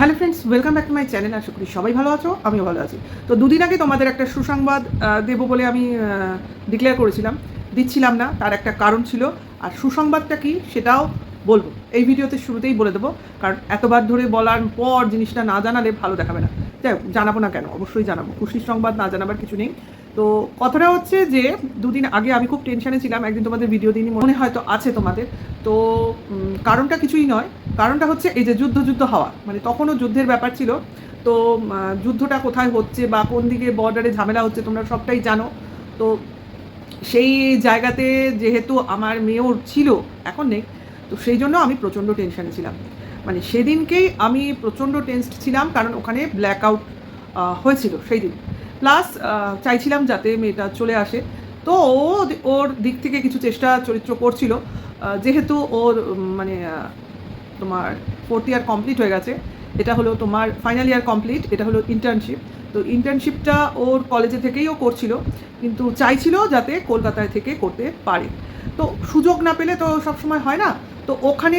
Hello friends welcome back to my channel আশা করি সবাই ভালো আছো, আমিও ভালো আছি। তো দুদিন আগে তোমাদের একটা সুসংবাদ দেবো বলে আমি ডিক্লেয়ার করেছিলাম। দিচ্ছিলাম না, তার একটা কারণ ছিল। আর সুসংবাদটা কি সেটাও বলব। এই ভিডিওতে শুরুতেই বলে দেবো, কারণ এতবার ধরে বলার পর জিনিসটা না জানালে ভালো দেখাবে না। যাই জানাব না কেন? অবশ্যই জানাব। খুশির সংবাদ না জানাবার কিছু নেই। তো কথাটা হচ্ছে যে দুদিন আগে আমি খুব টেনশানে ছিলাম, একদিন তোমাদের ভিডিও দিনই মনে হয়তো আছে তোমাদের। তো কারণটা কিছুই নয়। কারণটা হচ্ছে এই যে যুদ্ধ যুদ্ধ হওয়া মানে তখনও যুদ্ধের ব্যাপার ছিল। তো যুদ্ধটা কোথায় হচ্ছে বা কোন দিকে বর্ডারে ঝামেলা হচ্ছে তোমরা সবটাই জানো। তো সেই জায়গাতে যেহেতু আমার মেয়েও ছিল, এখন নেই। তো সেই জন্য আমি প্রচণ্ড টেনশানে ছিলাম। মানে সেদিনকেই আমি প্রচণ্ড টেনসড ছিলাম, কারণ ওখানে ব্ল্যাক আউট হয়েছিল, সেই দিন। প্লাস চাইছিলাম যাতে মেয়েটা চলে আসে। তো ও ওর দিক থেকে কিছু চেষ্টা চরিত্র করছিল। যেহেতু ওর মানে তোমার ফোর্থ ইয়ার কমপ্লিট হয়ে গেছে, এটা হলো তোমার ফাইনাল ইয়ার কমপ্লিট এটা হলো ইন্টার্নশিপ তো ইন্টার্নশিপটা ওর কলেজে থেকেই ও করছিল। কিন্তু চাইছিল যাতে কলকাতায় থেকে করতে পারে। তো সুযোগ না পেলে তো সবসময় হয় না। তো ওখানে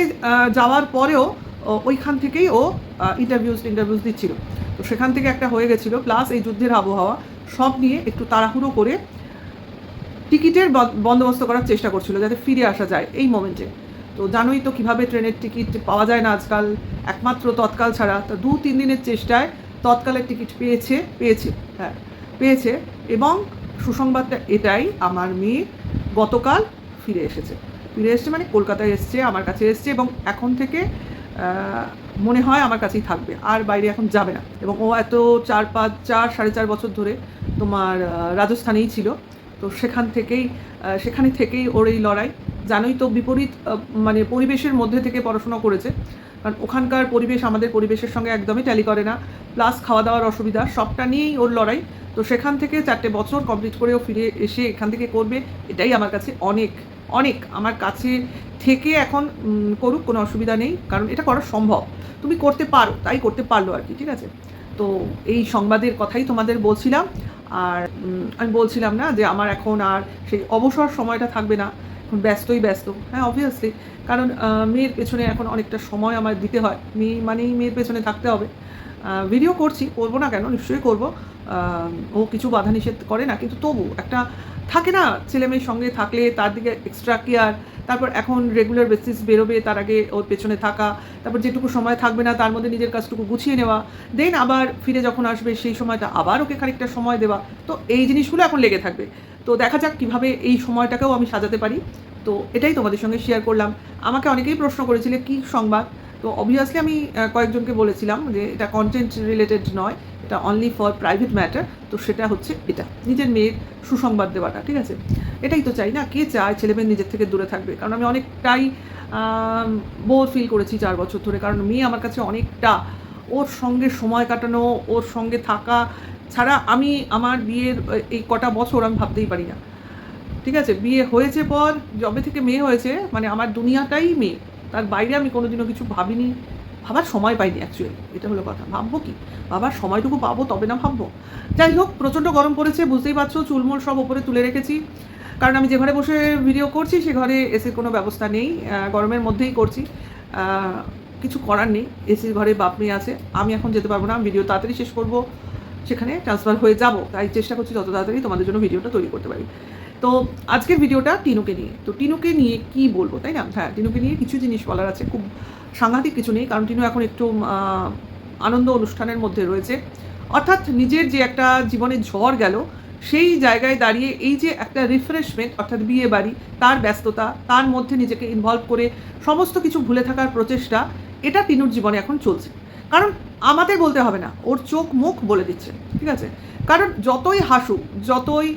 যাওয়ার পরেও ওইখান থেকেই ও ইন্টারভিউজ ইন্টারভিউজ দিচ্ছিল। তো সেখান থেকে একটা হয়ে গেছিল প্লাস এই যুদ্ধের আবহাওয়া, সব নিয়ে একটু তাড়াহুড়ো করে টিকিটের বন- বন্দোবস্ত করার চেষ্টা করছিল, যাতে ফিরে আসা যায় এই মোমেন্টে তো জানোই তো কীভাবে ট্রেনের টিকিট পাওয়া যায় না আজকাল, একমাত্র তৎকাল ছাড়া। তো দু, তিন দিনের চেষ্টায় তৎকালের টিকিট পেয়েছে পেয়েছে হ্যাঁ পেয়েছে এবং সুসংবাদটা এটাই, আমার মেয়ে গতকাল ফিরে এসেছে। ফিরে এসেছে মানে কলকাতায় এসছে, আমার কাছে এসছে এবং এখন থেকে মনে হয় আমার কাছেই থাকবে, আর বাইরে এখন যাবে না। এবং ও এত চার পাঁচ, চার, সাড়ে চার বছর ধরে তোমার রাজস্থানেই ছিল। তো সেখান থেকেই সেখানে থেকেই ওর এই লড়াই। জানোই তো বিপরীত মানে পরিবেশের মধ্যে থেকে পড়াশোনা করেছে। কারণ ওখানকার পরিবেশ আমাদের পরিবেশের সঙ্গে একদমই ট্যালি করে না। প্লাস খাওয়া দাওয়ার অসুবিধা, সবটা নিয়েই ওর লড়াই। তো সেখান থেকে চারটে বছর কমপ্লিট করেও ফিরে এসে এখান থেকে করবে, এটাই আমার কাছে অনেক অনেক। আমার কাছে থেকে এখন করুক, কোনো অসুবিধা নেই, কারণ এটা করা সম্ভব। তুমি করতে পারো, তাই করতে পারল আর কি, ঠিক আছে? তো এই সংবাদের কথাই তোমাদের বলছিলাম। আর আমি বলছিলাম না যে আমার এখন আর সেই অবসর সময়টা থাকবে না, এখন ব্যস্তই ব্যস্ত। হ্যাঁ অবভিয়াসলি কারণ মেয়ের পেছনে এখন অনেকটা সময় আমার দিতে হয়। মেয়ে মানেই মেয়ের পেছনে থাকতে হবে। ভিডিও করছি, করব না কেন? নিশ্চয়ই করব। ও কিছু বাধা নিষেধ করে না, কিন্তু তবু একটা থাকে না ছেলে মেয়ের সঙ্গে থাকলে তার দিকে এক্সট্রা কেয়ার তারপর এখন রেগুলার বেসিস বেরোবে তার আগে ওর পেছনে থাকা, তারপর যেটুকু সময় থাকবে না তার মধ্যে নিজের কাজটুকু গুছিয়ে নেওয়া দেন আবার ফিরে যখন আসবে সেই সময়টা আবার ওকে খানিকটা সময় দেওয়া, তো এই জিনিসগুলো এখন লেগে থাকবে। তো দেখা যাক কীভাবে এই সময়টাকেও আমি সাজাতে পারি। তো এটাই তোমাদের সঙ্গে শেয়ার করলাম। আমাকে অনেকেই প্রশ্ন করেছিলে, কি সংবাদ? তো অবভিয়াসলি আমি কয়েকজনকে বলেছিলাম যে এটা কন্টেন্ট রিলেটেড নয়। এটা অনলি ফর প্রাইভেট ম্যাটার তো সেটা হচ্ছে এটা, নিজের মেয়ের সুসংবাদ দেওয়াটা, ঠিক আছে? এটাই তো চাই না, কে চায় ছেলে মেয়ে নিজের থেকে দূরে থাকবে? কারণ আমি অনেকটাই বোর ফিল করেছি চার বছর ধরে, কারণ মেয়ে আমার কাছে অনেকটা ওর সঙ্গে সময় কাটানো, ওর সঙ্গে থাকা ছাড়া আমি আমার বিয়ের, এই কটা বছর আমি ভাবতেই পারি না। ঠিক আছে? বিয়ে হয়েছে পর, যবে থেকে মেয়ে হয়েছে মানে আমার দুনিয়াটাই মেয়ে, তার বাইরে আমি কোনোদিনও কিছু ভাবিনি। ভাবার সময় পাইনি অ্যাকচুয়ালি এটা হলো কথা। ভাববো কি? ভাবার সময়টুকু পাবো, তবে না ভাববো। যাই হোক, প্রচণ্ড গরম পড়েছে, বুঝতেই পারছ, চুলমুল সব ওপরে তুলে রেখেছি। কারণ আমি যে ঘরে বসে ভিডিও করছি, সে ঘরে এসির কোনো ব্যবস্থা নেই। গরমের মধ্যেই করছি। কিছু করার নেই এসির ঘরে বাপ মেয়ে আছে। আমি এখন যেতে পারব না ভিডিও তাড়াতাড়ি শেষ করব। সেখানে ট্রান্সফার হয়ে যাব। তাই চেষ্টা করছি যত তাড়াতাড়ি তোমাদের জন্য ভিডিওটা তৈরি করতে পারি। তো আজকের ভিডিওটা টিনুকে নিয়ে। তো টিনুকে নিয়ে কি বলব, তাই না? হ্যাঁ টিনুকে নিয়ে কিছু জিনিস বলার আছে। খুব সাংঘাতিক কিছু নেই, কারণ টিনু এখন একটু আনন্দ অনুষ্ঠানের মধ্যে রয়েছে। অর্থাৎ নিজের যে একটা জীবনে ঝড় গেল, সেই জায়গায় দাঁড়িয়ে এই যে একটা রিফ্রেশমেন্ট অর্থাৎ বিয়ে বাড়ি, তার ব্যস্ততা, তার মধ্যে নিজেকে ইনভলভ করে সমস্ত কিছু ভুলে থাকার প্রচেষ্টা, এটা তিনুর জীবনে এখন চলছে। কারণ আমাদের বলতে হবে না, ওর চোখ মুখ বলে দিচ্ছে, ঠিক আছে? কারণ যতই হাসুক, যতই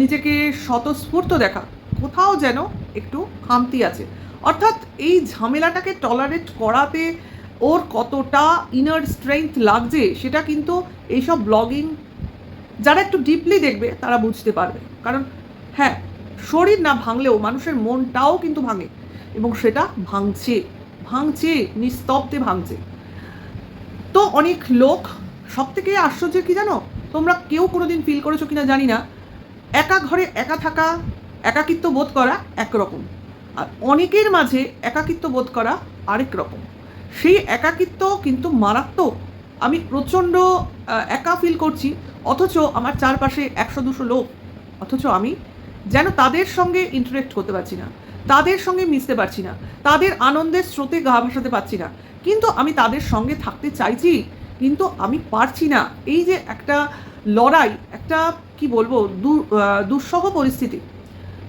নিজেকে স্বতঃস্ফূর্ত দেখা, কোথাও যেন একটু খামতি আছে। অর্থাৎ এই ঝামেলাটাকে টলারেট করাতে ওর কতটা ইনার স্ট্রেংথ লাগছে, সেটা কিন্তু এইসব ব্লগিং যারা একটু ডিপলি দেখবে, তারা বুঝতে পারবে। কারণ হ্যাঁ শরীর না ভাঙলেও মানুষের মনটাও কিন্তু ভাঙে এবং সেটা ভাঙছে ভাঙছে, নিস্তব্ধে ভাঙছে। তো অনেক লোক সব থেকে আশ্চর্যের কি জানো? তোমরা কেউ কোনোদিন ফিল করেছ কিনা জানি না। একা ঘরে একা থাকা, একাকিত্ব বোধ করা একরকম। আর অনেকের মাঝে একাকিত্ব বোধ করা আরেক রকম। সেই একাকিত্ব কিন্তু মারাত্মক। আমি প্রচণ্ড একা ফিল করছি, অথচ আমার চারপাশে একশো দুশো লোক, অথচ আমি যেন তাদের সঙ্গে ইন্টারেক্ট করতে পারছি না, তাদের সঙ্গে মিশতে পারছি না, তাদের আনন্দের স্রোতে গা ভাসাতে পারছি না। কিন্তু আমি তাদের সঙ্গে থাকতে চাইছি, কিন্তু আমি পারছি না। এই যে একটা লড়াই, একটা, কি বলব দুঃসহ পরিস্থিতি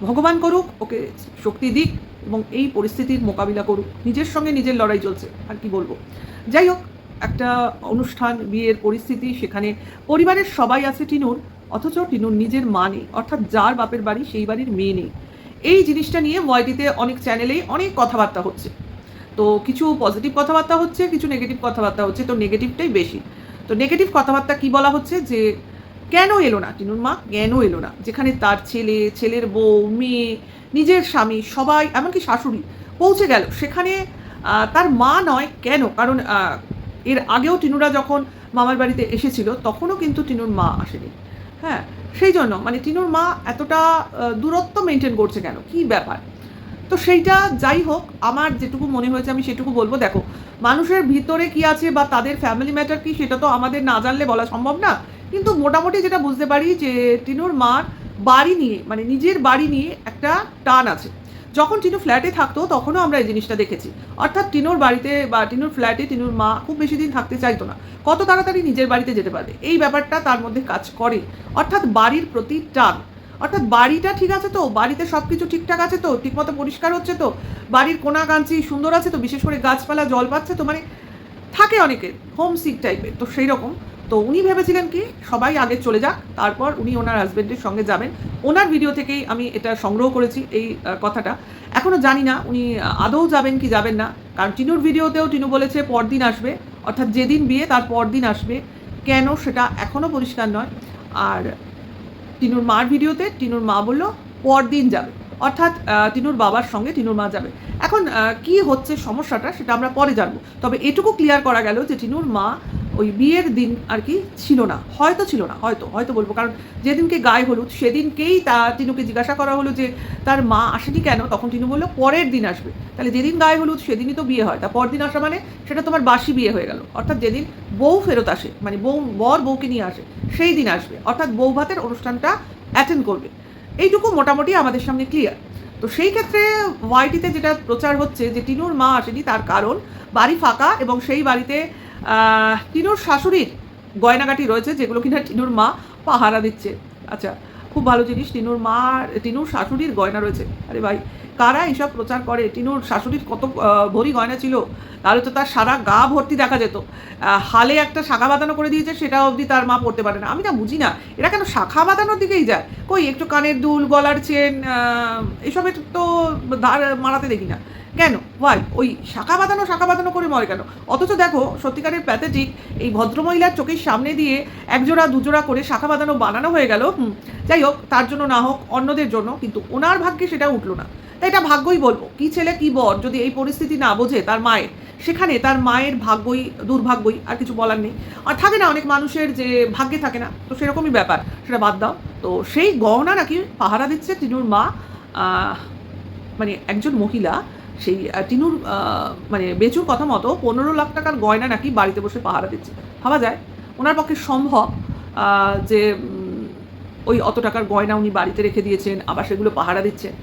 ভগবান করুক, ওকে শক্তি দিক এবং এই পরিস্থিতির মোকাবিলা করুক। নিজের সঙ্গে নিজের লড়াই চলছে, আর কি বলব। যাই হোক, একটা অনুষ্ঠান, বিয়ের পরিস্থিতি, সেখানে পরিবারের সবাই আছে টিনুর, অথচ টিনুর নিজের মা নেই, অর্থাৎ যার বাপের বাড়ি, সেই বাড়ির মেয়ে নেই। এই জিনিসটা নিয়ে ওয়াইটিতে অনেক চ্যানেলেই অনেক কথাবার্তা হচ্ছে। তো কিছু পজিটিভ কথাবার্তা হচ্ছে, কিছু নেগেটিভ কথাবার্তা হচ্ছে, তো নেগেটিভটাই বেশি। তো নেগেটিভ কথাবার্তা কি বলা হচ্ছে যে কেন এলো না টিনুর মা? কেন এলো না? যেখানে তার ছেলে, ছেলের বউ, মেয়ে, নিজের স্বামী, সবাই, এমনকি শাশুড়ি পৌঁছে গেল। সেখানে তার মা নয়, কেন? কারণ এর আগেও টিনুরা যখন মামার বাড়িতে এসেছিল, তখনও কিন্তু টিনুর মা আসেনি। হ্যাঁ সেই জন্য মানে টিনুর মা এতটা দূরত্ব মেনটেন করছে কেন? কি ব্যাপার? তো সেইটা যাই হোক, আমার যেটুকু মনে হয়েছে আমি সেটুকু বলব। দেখো, মানুষের ভিতরে কি আছে বা তাদের ফ্যামিলি ম্যাটার কি, সেটা তো আমাদের না জানলে বলা সম্ভব না। কিন্তু মোটামুটি যেটা বুঝতে পারি যে টিনুর মার বাড়ি নিয়ে মানে নিজের বাড়ি নিয়ে একটা টান আছে। যখন টিনু ফ্ল্যাটে থাকতো, তখনও আমরা এই জিনিসটা দেখেছি। অর্থাৎ টিনুর বাড়িতে বা টিনুর ফ্ল্যাটে টিনুর মা খুব বেশি দিন থাকতে চাইতো না। কত তাড়াতাড়ি নিজের বাড়িতে যেতে পারবে? এই ব্যাপারটা তার মধ্যে কাজ করে। অর্থাৎ বাড়ির প্রতি টান। অর্থাৎ বাড়িটা ঠিক আছে তো? বাড়িতে সব কিছু ঠিকঠাক আছে তো? ঠিকমতো পরিষ্কার হচ্ছে তো? বাড়ির কোনা কাঞ্চি সুন্দর আছে তো? বিশেষ করে গাছপালা, জল পাচ্ছে তো? মানে থাকে অনেকের হোম সিক টাইপের তো সেই রকম তো উনি ভেবেছিলেন কি, সবাই আগে চলে যাক, তারপর উনি ওনার হাজব্যান্ডের সঙ্গে যাবেন। ওনার ভিডিও থেকেই আমি এটা সংগ্রহ করেছি এই কথাটা। এখনও জানি না উনি আদৌ যাবেন কি যাবেন না, কারণ টিনুর ভিডিওতেও টিনু বলেছে পরদিন আসবে, অর্থাৎ যেদিন বিয়ে তার পরদিন আসবে। কেন সেটা এখনও পরিষ্কার নয়। আর টিনুর মার ভিডিওতে টিনুর মা বলল, পরদিন যাবে। অর্থাৎ টিনুর বাবার সঙ্গে টিনুর মা যাবে। এখন কি হচ্ছে সমস্যাটা সেটা আমরা পরে জানব। তবে এটুকু ক্লিয়ার করা গেল যে টিনুর মা ওই বিয়ের দিন আর কি ছিল না, হয়তো ছিল না, হয়তো হয়তো বলব। কারণ যেদিনকে গায়ে হলুদ, সেদিনকেই তা টিনুকে জিজ্ঞাসা করা হলো যে তার মা আসেনি কেন? তখন টিনু বলল, পরের দিন আসবে। তাহলে যেদিন গায়ে হলুদ, সেদিনই তো বিয়ে হয়। তা পরদিন আসা মানে সেটা তোমার বাসি বিয়ে হয়ে গেল। অর্থাৎ যেদিন বউ ফেরত আসে মানে বউ, বর বউকে নিয়ে আসে, সেই দিন আসবে। অর্থাৎ বউ ভাতের অনুষ্ঠানটা অ্যাটেন্ড করবে। এইটুকু মোটামুটি আমাদের সামনে ক্লিয়ার তো সেই ক্ষেত্রে ওয়াইটিতে যেটা প্রচার হচ্ছে যে টিনুর মা আসেনি, তার কারণ বাড়ি ফাঁকা এবং সেই বাড়িতে টিনুর শাশুড়ির গয়নাগাটি রয়েছে যেগুলো কিনা টিনুর মা পাহারা দিচ্ছে। আচ্ছা খুব ভালো জিনিস, টিনুর মা, টিনুর শাশুড়ির গয়না রয়েছে। আরে ভাই, কারা এইসব প্রচার করে? টিনুর শাশুড়ির কত ভরি গয়না ছিল? তাহলে তো তার সারা গা ভর্তি দেখা যেত। হালে একটা শাখা বাঁধানো করে দিয়েছে, সেটা অবধি তার মা পড়তে পারে না। আমি না বুঝি না, এরা কেন শাখা বাঁধানোর দিকেই যায়? কই, একটু কানের দুল, গলার চেন এসবের তো ধার মারাতে দেখি না। কেন? ওয়াই ওই শাখা বাঁধানো শাখা বাঁধানো করে মরে কেন? অথচ দেখো, সত্যিকারের প্যাথেটিক এই ভদ্রমহিলার চোখের সামনে দিয়ে একজোড়া, দুজোড়া করে শাখা বাঁধানো বানানো হয়ে গেল যাই হোক, তার জন্য না হোক, অন্যদের জন্য, কিন্তু ওনার ভাগ্যে সেটা উঠল না। তাই এটা ভাগ্যই বলব, কি ছেলে, কি বর, যদি এই পরিস্থিতি না বোঝে তার মায়ের, সেখানে তার মায়ের ভাগ্যই, দুর্ভাগ্যই আর কিছু বলার নেই। আর থাকে না, অনেক মানুষের যে ভাগ্যে থাকে না, তো সেরকমই ব্যাপার, সেটা বাদ দাও। তো সেই গহনা নাকি পাহারা দিচ্ছে টিনুর মা মানে একজন মহিলা, সেই টিনুর মানে বেচুর কথা মতো পনেরো লাখ টাকার গয়না নাকি বাড়িতে বসে পাহারা দিচ্ছে। ভাবা যায়, ওনার পক্ষে সম্ভব যে ওই অত টাকার গয়না উনি বাড়িতে রেখে দিয়েছেন আবার সেগুলো পাহারা দিচ্ছেন।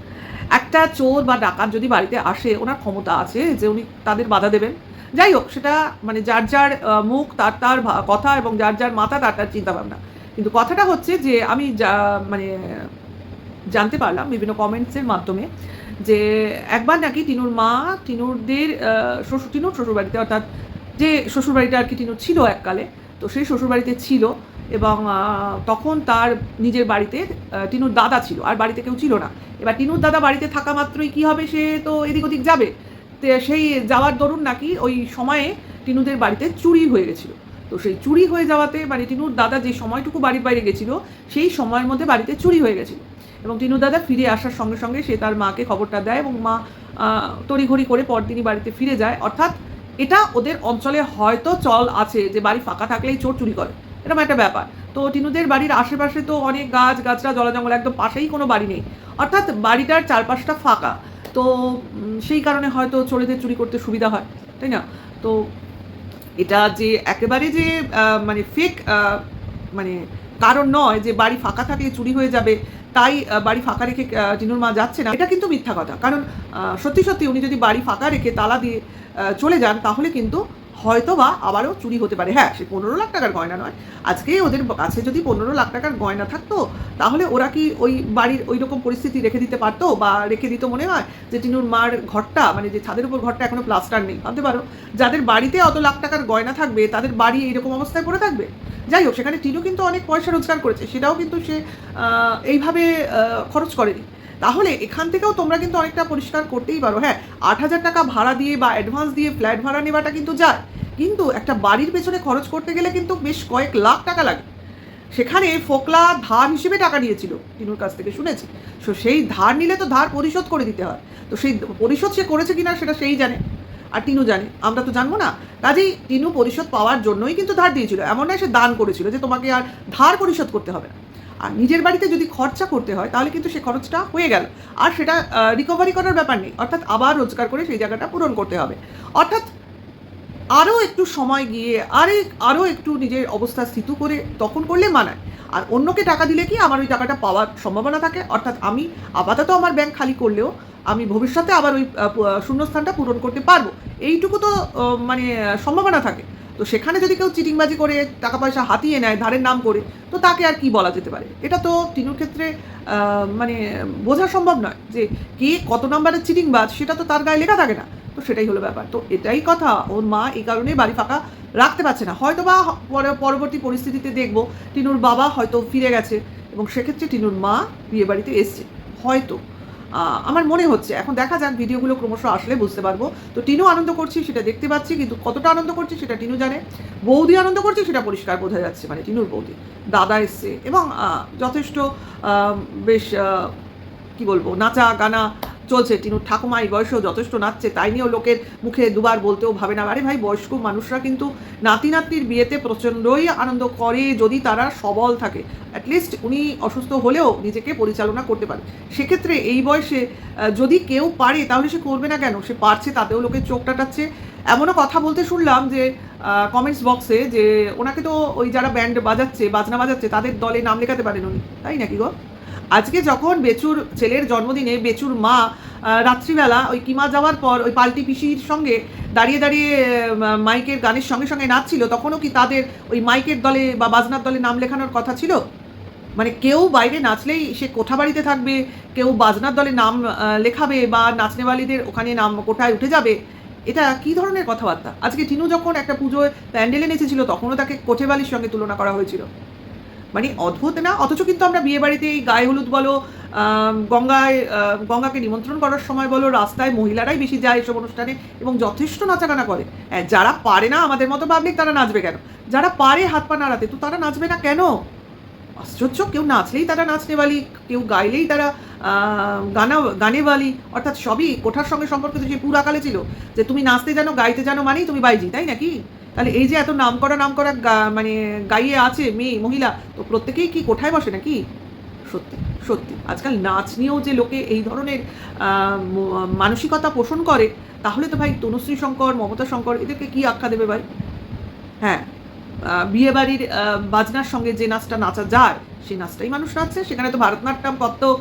একটা চোর বা ডাকাত যদি বাড়িতে আসে ওনার ক্ষমতা আছে যে উনি তাদের বাধা দেবেন। যাই হোক সেটা মানে যার যার মুখ তার তার কথা এবং যার যার মাথা তার তার চিন্তাভাবনা। কিন্তু কথাটা হচ্ছে যে আমি যা মানে জানতে পারলাম বিভিন্ন কমেন্টসের মাধ্যমে যে একবার নাকি টিনুর মা টিনুরদের আহ, শ্বশুর টিনুর শ্বশুরবাড়িতে অর্থাৎ যে শ্বশুরবাড়িটা আর কি টিনুর ছিল এককালে তো সেই শ্বশুরবাড়িতে ছিল এবং তখন তার নিজের বাড়িতে টিনুর দাদা ছিল, আর বাড়িতে কেউ ছিল না। এবার টিনুর দাদা বাড়িতে থাকা মাত্রই কি হবে সে তো এদিক ওদিক যাবে। সেই যাওয়ার দরুন নাকি ওই সময়ে টিনুদের বাড়িতে চুরি হয়ে গেছিল। তো সেই চুরি হয়ে যাওয়াতে মানে টিনুর দাদা যে সময়টুকু বাড়ির বাইরে গেছিল, সেই সময়ের মধ্যে বাড়িতে চুরি হয়ে গেছিল। এবং টিনু দাদা ফিরে আসার সঙ্গে সঙ্গে সে তার মাকে খবরটা দেয় এবং মা তড়িঘড়ি করে পরদিনই বাড়িতে ফিরে যায়। অর্থাৎ এটা ওদের অঞ্চলে হয়তো চল আছে যে বাড়ি ফাঁকা থাকলেই চোর চুরি করে। এরকম একটা ব্যাপার। তো টিনুদের বাড়ির আশেপাশে তো অনেক গাছ গাছরা জলা জঙ্গল একদম পাশেই কোনো বাড়ি নেই। অর্থাৎ বাড়িটার চারপাশটা ফাঁকা। তো সেই কারণে হয়তো চোরেদের চুরি করতে সুবিধা হয়, তাই না? তো এটা যে একেবারে যে মানে ফেক মানে কারণ নয় যে বাড়ি ফাঁকা থাকলে চুরি হয়ে যাবে, তাই বাড়ি ফাঁকা রেখে টিনুর মা যাচ্ছে না। এটা কিন্তু মিথ্যা কথা। কারণ সত্যি সত্যি উনি যদি বাড়ি ফাঁকা রেখে তালা দিয়ে চলে যান, তাহলে কিন্তু হয়তো বা আবারও চুরি হতে পারে। হ্যাঁ সে পনেরো লাখ টাকার গয়না নয়। আজকে ওদের কাছে যদি পনেরো লাখ টাকার গয়না থাকতো, তাহলে ওরা কি ওই বাড়ির ওই রকম পরিস্থিতি রেখে দিতে পারতো বা রেখে দিত মনে হয়? যে টিনুর মার ঘরটা মানে যে ছাদের উপর ঘরটা এখনও প্লাস্টার নেই, ভাবতে পারো? যাদের বাড়িতে অত লাখ টাকার গয়না থাকবে, তাদের বাড়ি এইরকম অবস্থায় পড়ে থাকবে? যাই হোক, সেখানে টিনু কিন্তু অনেক পয়সা রোজগার করেছে, সেটাও কিন্তু সে এইভাবে খরচ করেনি। তাহলে এখান থেকেও তোমরা কিন্তু অনেকটা পরিষ্কার করতেই পারো। হ্যাঁ আট হাজার টাকা ভাড়া দিয়ে বা অ্যাডভান্স দিয়ে ফ্ল্যাট ভাড়া নেওয়াটা কিন্তু যায়। কিন্তু একটা বাড়ির পেছনে খরচ করতে গেলে কিন্তু বেশ কয়েক লাখ টাকা লাগে। সেখানে ফোকলা ধার হিসেবে টাকা নিয়েছিল টিনুর কাছ থেকে শুনেছি। সো সেই ধার নিলে তো ধার পরিশোধ করে দিতে হয়। তো সেই পরিশোধ সে করেছে কিনা সেটা সেই জানে। আর টিনু জানে। আমরা তো জানব না। কাজেই টিনু পরিশোধ পাওয়ার জন্যই কিন্তু ধার দিয়েছিল। এমন নয় সে দান করেছিল যে তোমাকে আর ধার পরিশোধ করতে হবে না। আর নিজের বাড়িতে যদি খরচা করতে হয়, তাহলে কিন্তু সে খরচটা হয়ে গেল। আর সেটা রিকভারি করার ব্যাপার নেই। অর্থাৎ আবার রোজগার করে সেই জায়গাটা পূরণ করতে হবে। অর্থাৎ আরও একটু সময় গিয়ে, আরে, আরও একটু নিজের অবস্থা স্থিত করে তখন করলে মানায়। আর অন্যকে টাকা দিলে কি আমার ওই টাকাটা পাওয়ার সম্ভাবনা থাকে? অর্থাৎ আমি আপাতত আমার ব্যাংক খালি করলেও আমি ভবিষ্যতে আবার ওই শূন্যস্থানটা পূরণ করতে পারব। এইটুকু তো মানে সম্ভাবনা থাকে। তো সেখানে যদি কেউ চিটিংবাজি করে, টাকা পয়সা হাতিয়ে নেয়, ধারের নাম করে, তো তাকে আর কি বলা যেতে পারে? এটা তো টিনুর ক্ষেত্রে মানে বোঝা সম্ভব নয় যে কে কত নাম্বারের চিটিংবাজ, সেটা তো তার গায়ে লেখা থাকে না। তো সেটাই হলো ব্যাপার। তো এটাই কথা। ওর মা এই কারণেই বাড়ি ফাঁকা রাখতে পারছে না। হয়তো বা পরে- পরবর্তী পরিস্থিতিতে দেখব টিনুর বাবা হয়তো ফিরে গেছে এবং সেক্ষেত্রে টিনুর মা বিয়ে বাড়িতে এসছে। হয়তো। আমার মনে হচ্ছে। এখন দেখা যাক ভিডিওগুলো ক্রমশ আসলে বুঝতে পারব। তো টিনু আনন্দ করছি, সেটা দেখতে পাচ্ছি, কিন্তু কতটা আনন্দ করছি সেটা টিনু জানে। বৌদি আনন্দ করছে, সেটা পরিষ্কার বোঝা যাচ্ছে। মানে টিনুর বৌদি। দাদা এসছে এবং যথেষ্ট বেশ কি বলব নাচা গানা চলছে। টিনুর ঠাকুমা এই বয়সেও যথেষ্ট নাচছে, তাই নিয়েও লোকের মুখে দুবার বলতেও ভাবে না। আরে ভাই, বয়স্ক মানুষরা কিন্তু নাতি নাতনির বিয়েতে প্রচণ্ডই আনন্দ করে যদি তারা সবল থাকে। অ্যাটলিস্ট উনি অসুস্থ হলেও নিজেকে পরিচালনা করতে পারে। সেক্ষেত্রে এই বয়সে যদি কেউ পারে, তাহলে সে করবে না কেন? সে পারছে, তাতেও লোকের চোখ টাটাচ্ছে। এমনও কথা বলতে শুনলাম যে কমেন্টস বক্সে যে, ওনাকে তো ওই যারা ব্যান্ড বাজাচ্ছে, বাজনা বাজাচ্ছে, তাদের দলে নাম লেখাতে পারেন উনি। তাই নাকি গো? আজকে যখন বেচুর ছেলের জন্মদিনে বেচুর মা রাত্রিবেলা ওই কিমা যাওয়ার পর ওই পাল্টি পিসির সঙ্গে দাঁড়িয়ে দাঁড়িয়ে মাইকের গানের সঙ্গে সঙ্গে নাচছিল, তখনও কি তাদের ওই মাইকের দলে বা বাজনার দলে নাম লেখানোর কথা ছিল? মানে কেউ বাইরে নাচলেই সে কোঠা বাড়িতে থাকবে, কেউ বাজনার দলে নাম লেখাবে বা নাচনেওয়ালিদের ওখানে নাম কোঠায় উঠে যাবে, এটা কি ধরনের কথাবার্তা? আজকে টিনু যখন একটা পুজোয় প্যান্ডেলে নেচেছিল, তখনও তাকে কোঠেবালির সঙ্গে তুলনা করা হয়েছিল। মানে অদ্ভুত না? অথচ কিন্তু আমরা বিয়ে বাড়িতে এই গায়ে হলুদ বলো গঙ্গায় গঙ্গাকে নিমন্ত্রণ করার সময় বলো রাস্তায় মহিলারাই বেশি যায় এসব অনুষ্ঠানে এবং যথেষ্ট নাচাগানা করে। হ্যাঁ, যারা পারে না আমাদের মতো পাবলিক তারা নাচবে কেন? যারা পারে হাত পা নাড়াতে তো তারা নাচবে না কেন? আশ্চর্য কেউ নাচলেই তারা নাচতে বালি কেউ গাইলেই তারা আহ, গানা গানেওয়ালি অর্থাৎ সবই কোঠার সঙ্গে সম্পর্কিত যে পুরাকালে ছিল। যে তুমি নাচতে জানো গাইতে জানো মানেই তুমি বাইজি তাই নাকি? তাহলে এই যে এত নাম করা নাম করা মানে গাইয়ে আছে মেয়ে মহিলা তো প্রত্যেকেই কি কোঠায় বসে নাকি? সত্যি সত্যি। আজকাল নাচ নিয়েও যে লোকে এই ধরনের মানসিকতা পোষণ করে তাহলে তো ভাই তনুশ্রী শঙ্কর মমতা শঙ্কর এদেরকে কি আখ্যা দেবে ভাই? হ্যাঁ আহ, বিয়ে বাড়ির বাজনার সঙ্গে যে নাচটা নাচা যায় সেই নাচটাই মানুষ নাচছে। সেখানে তো ভারতনাট্যম কত্থক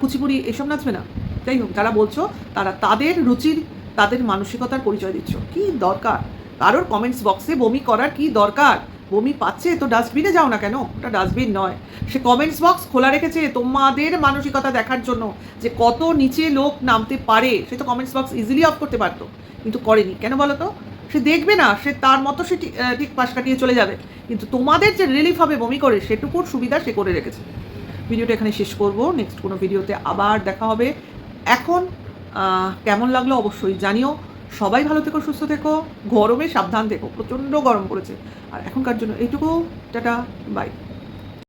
কুচিপুড়ি এসব নাচবে না। যাই হোক যারা বলছো তারা তাদের রুচির তাদের মানসিকতার পরিচয় দিচ্ছ। কি দরকার? কারোর কমেন্টস বক্সে বমি করার কি দরকার? বমি পাচ্ছে? তো ডাস্টবিনে যাও না কেন? ওটা ডাস্টবিন নয়। সে কমেন্টস বক্স খোলা রেখেছে তোমাদের মানসিকতা দেখার জন্য যে কত নিচে লোক নামতে পারে। সে তো কমেন্টস বক্স ইজিলি অফ করতে পারতো, কিন্তু করেনি। কেন বলো তো সে দেখবে না, সে তার মতো সে ঠিক- পাশ কাটিয়ে চলে যাবে। কিন্তু তোমাদের যে রিলিফ হবে বমি করে, সেটুকুর সুবিধা সে করে রেখেছে। ভিডিওটা এখানে শেষ করব। নেক্সট কোনো ভিডিওতে আবার দেখা হবে। এখন কেমন লাগল অবশ্যই জানিও। সবাই ভালো থেকো, সুস্থ থেকো, গরমে সাবধান থেকো, প্রচণ্ড গরম পড়েছে। আর এখনকার জন্য এইটুকু, টাটা বাই